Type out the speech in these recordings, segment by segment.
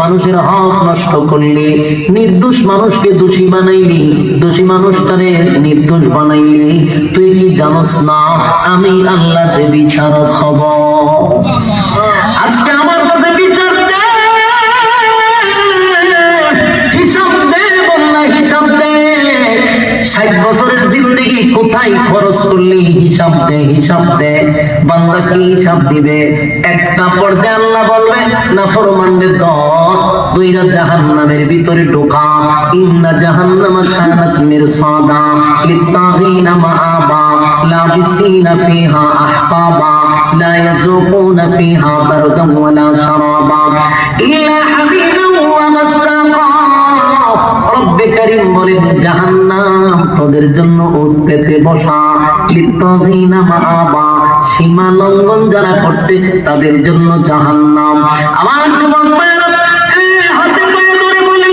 মানুষের হক নষ্ট করলি, নির্দোষ মানুষকে দোষী বানাইলি, দোষী মানুষটারে নির্দোষ বানাইলি। তুই কি জানোস না, আমি আল্লাহ যে বিচারক হব। আজকে খরচ করলি, হিসাব দে হিসাব দে, বান্দা কি হিসাব দিবে? একটা পর্যায়ে আল্লাহ বলবে, না ফরমান্ডে দর দুইরা জাহান্নামের ভিতরে ঢোকা। ইন্না জাহান্নামা কানাত মিরসাদা, লিত্তাগিনা মাআবা, লাবিসিনা ফিহা আহকাবা লা ইয়াযুকুনা ফিহা বারদান ওয়ালা শারাবা। ইল্লা হামিমান ওয়া মাসসাকা রব্বে কারীম বলেন জাহান্নাম তোদের জন্য ওত পেতে বসা সীমা লঙ্ঘন যারা করছে তাদের জন্য জাহান্নাম। আমার যুবক ভাইয়েরা, এ হাতে পায়ে ধরে বলি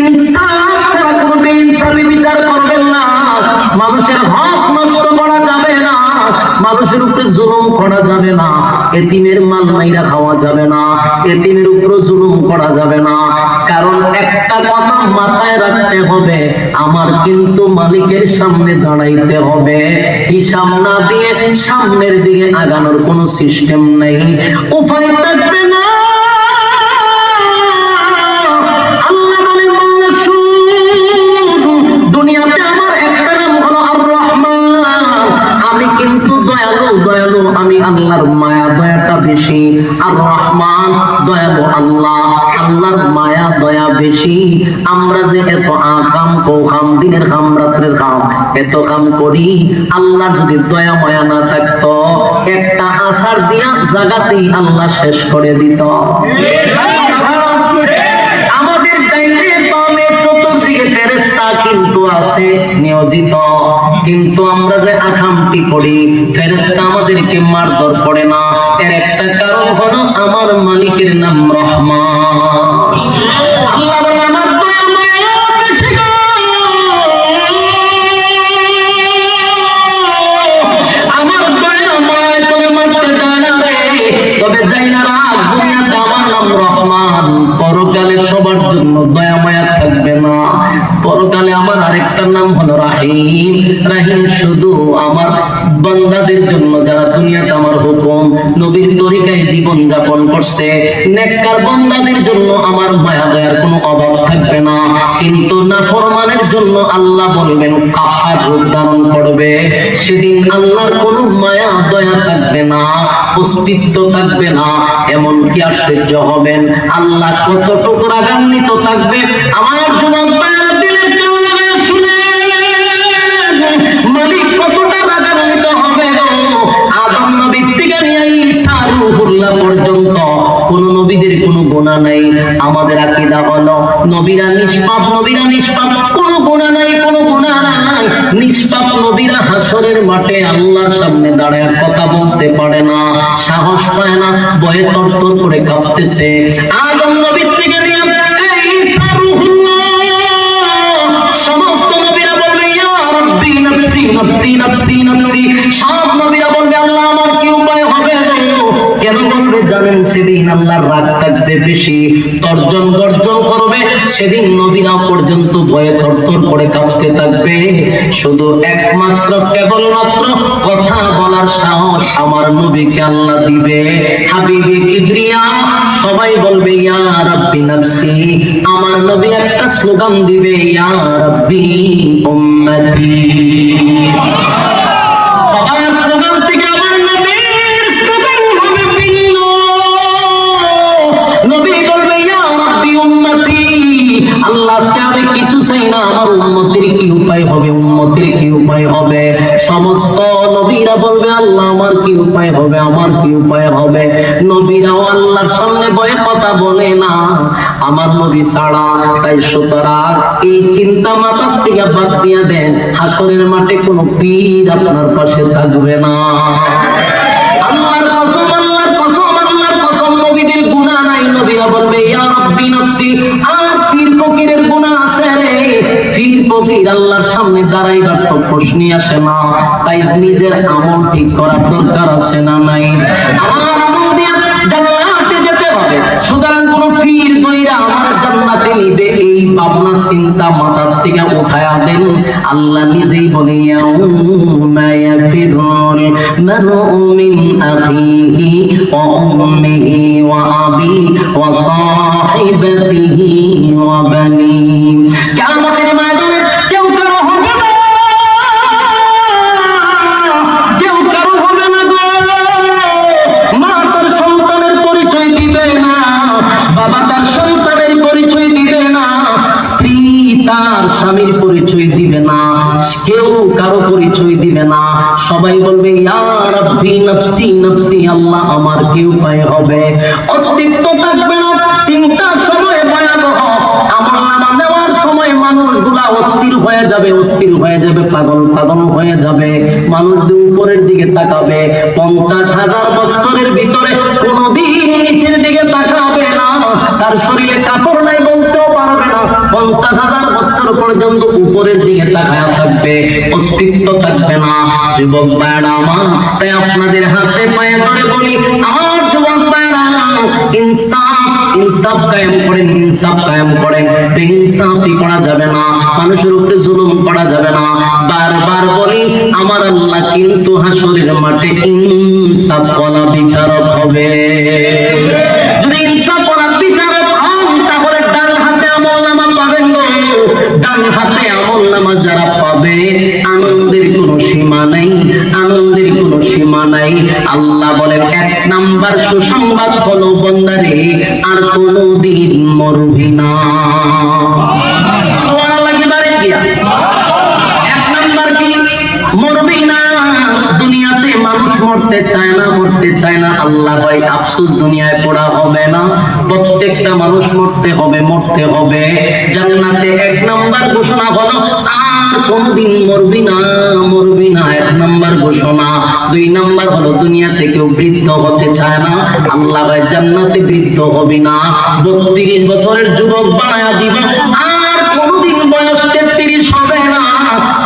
ইনসাফ ছাড়া বিচার করবেন না। মানুষের হক নষ্ট করা যাবে না। মানুষের উপরে জুলুম করা যাবে না। এতিমের মান মাইরা খাওয়া যাবে না, এতিমের উপর জুলুম করা যাবে না। কারণ একটা কথা মাথায় রাখতে হবে, আমার কিন্তু মালিকের সামনে দাঁড়াইতে হবে। হিসাব না দিয়ে সামনের দিকে আগানোর কোনো সিস্টেম নেই। উপায় থাকবে আমি আল্লাহর মায়া দয়াটা বেশি, আর রহমান দয়াবো আল্লাহ, আল্লাহর মায়া দয়া বেশি। আমরা যে এত আকাম কৌখাম দিনের কাম রাত্রের খাম এত কাম করি আল্লাহ যদি দয়া মায়া না থাকতো, একটা আশার দিয়া জাগাতেই আল্লাহ শেষ করে দিত। কিন্তু আছে নিয়োজিত। কিন্তু আমরা যে আকামটি করি ফেরেস্তা আমাদেরকে মারধর করে না। এর একটা কারণ হলো আমার মালিকের নাম রহমান। আল্লাহ বান্দাদের জন্য যারা দুনিয়াতে আমার হুকুম, নবীর তরিকায় জীবন যাপন করছে, নেককার বান্দাদের জন্য আমার মায়া দয়ার কোনো অভাব থাকবে না। কিন্তু নাফরমানের জন্য আল্লাহ বলবেন কাহার রূপ ধারণ করবে। সেদিন আল্লাহর কোনো মায়া দয়া থাকবে না, অস্তিত্ব থাকবে না এমন কি আশ্চর্য হবেন। আল্লাহ কতটুকু রাগান্বিত থাকবে, আমার যুবক গুণা নাই। আমাদের আকীদা হলো নবীরা নিষ্পাপ নবীরা নিষ্পাপ। কোনো গুণা নাই, কোনো গুণা নাই। নিষ্পাপ নবীরা হাসরের মাঠে আল্লাহর সামনে দাঁড়ায় কথা বলতে পারে না। সাহস পায় না ভয়ে তরতর করে কাঁপতেছে। আদম নবীর থেকে নিয়ে সমস্ত নবীরা বলবে, ইয়া রাব্বি, নফসি নফসি নফসি নফসি। সেদিন আল্লাহর রাগ থাকবে বেশি, তর্জন গর্জন করবে, সেদিন নবীরা পর্যন্ত ভয়ে থরথর করে কাঁপতে থাকবে। শুধু একমাত্র, কেবলমাত্র কথা বলার সাহস আমার নবীকে আল্লাহ দিবে। হাবিবে কিবরিয়া, সবাই বলবে, ইয়া রাব্বি নফসি। আমার নবী একটা স্লোগান দিবে, ইয়া রাব্বি উম্মতি। বলবে, আল্লাহ, আমার কি উপায় হবে? আমার কি উপায় হবে? নবীরাও আল্লাহর সামনে বয়ে কথা বলে না, আমার নবী ছাড়া তাই সুতরাং এই চিন্তা মাথার থেকে বাদ দিয়ে দেন, হাসরের মাঠে কোনো পীর আপনার পাশে থাকবে না। নবীরা বলবে, ইয়া রাব্বি নফসি আর পীর ফকিরের গুনাহ আছে রে। ফির ফকির আল্লাহর সামনে দাঁড়াইবার তো প্রশ্নই আসে না। তাই নিজের আমল ঠিক করার দরকার আছে না নাই? আমার আমল দিয়ে জান্নাতে যেতে হবে। সুতরাং কোন ফির বইরা আমার জান্নাতে নিবে এই ভাবনা চিন্তা মাথার থেকে উঠায়া দেন। আল্লাহ নিজেই বলে, ইয়াউমা ইয়াফিরুল মারউ মিন আখিহি ওয়া উম্মিহি ওয়া আবি ওয়া সাহিবাতিহি ওয়া বানিহি স্বামীর পরিচয় দিবে না, কেউ কারও পরিচয় দিবে না। সবাই বলবে, ইয়া রাব্বি নফসি নফসি, আল্লাহ আমার কি উপায় হবে। অস্তিত্ব থাকবে না, তিনটা সময় ভয়াবহ। আমল নামা নেওয়ার সময় মানুষগুলা অস্থির হয়ে যাবে, অস্থির হয়ে যাবে, পাগল পাগল হয়ে যাবে। মানুষদের উপরের দিকে তাকাবে। পঞ্চাশ হাজার বছরের ভিতরে কোনোদিন নিচের দিকে তাকাবে না। তার শরীরে কাপড় নাই না পঞ্চাশ হাজার বছর পর্যন্ত উপরের দিকে থাকবে, অস্তিত্ব থাকবে না। যুবক আমার তাই আপনাদের হাতে পায়ে ধরে বলি, আমার যুবক ইনসাফ ইনসাফ কায়েম করেন, ইনসাফ কায়েম করেন। করা যাবে না, মানুষের উপরে জুলুম করা যাবে না। বারবার বলি, আমার আল্লাহ কিন্তু হাসরের মাঠে ইনসাফ করা বিচারক আনন্দের কোনো সীমা নাই, আনন্দের কোনো সীমা নাই। আল্লাহ বলেন, এক নাম্বার সুসংবাদ হলো, বন্দারে, আর কোনোদিন মরবি না। সুবহানাল্লাহ, কি বারে গিয়া এক নাম্বার কি? মরবি না। চায় না, মরতে চায় না। আল্লাহ ভাই, আফসোস দুনিয়ায় পড়া হবে না। প্রত্যেকটা মানুষ মরতে হবে মরতে হবে। জান্নাতে এক নাম্বার ঘোষণা হলো কোনদিন মরবি না মরবি না। এক নাম্বার ঘোষণা। দুই নাম্বার হলো দুনিয়াতে কেউ বৃদ্ধ হতে চায় না। আল্লাহ জান্নাতে বৃদ্ধ হবি না। বত্রিশ বছরের যুবক বানায়া দিবে। আর কোনদিন বয়স তেত্রিশ হবে না।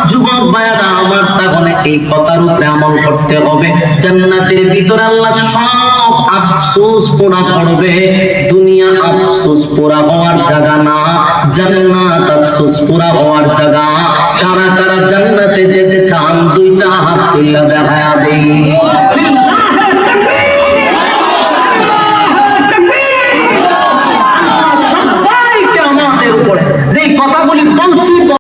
যুবক ভাইয়ারা, আমার তাহলে এই কথার উপরে আমল করতে হবে। জান্নাতের ভিতরে আল্লাহ সব আফসোস পোড়া করবে। দুনিয়া আফসোস পোড়া হওয়ার জায়গা না। জান্নাত আফসোস পোড়া হওয়ার জায়গা। কারা কারা জান্নাতে যেতে চান দুইটা হাত তুইলা দেখা দেই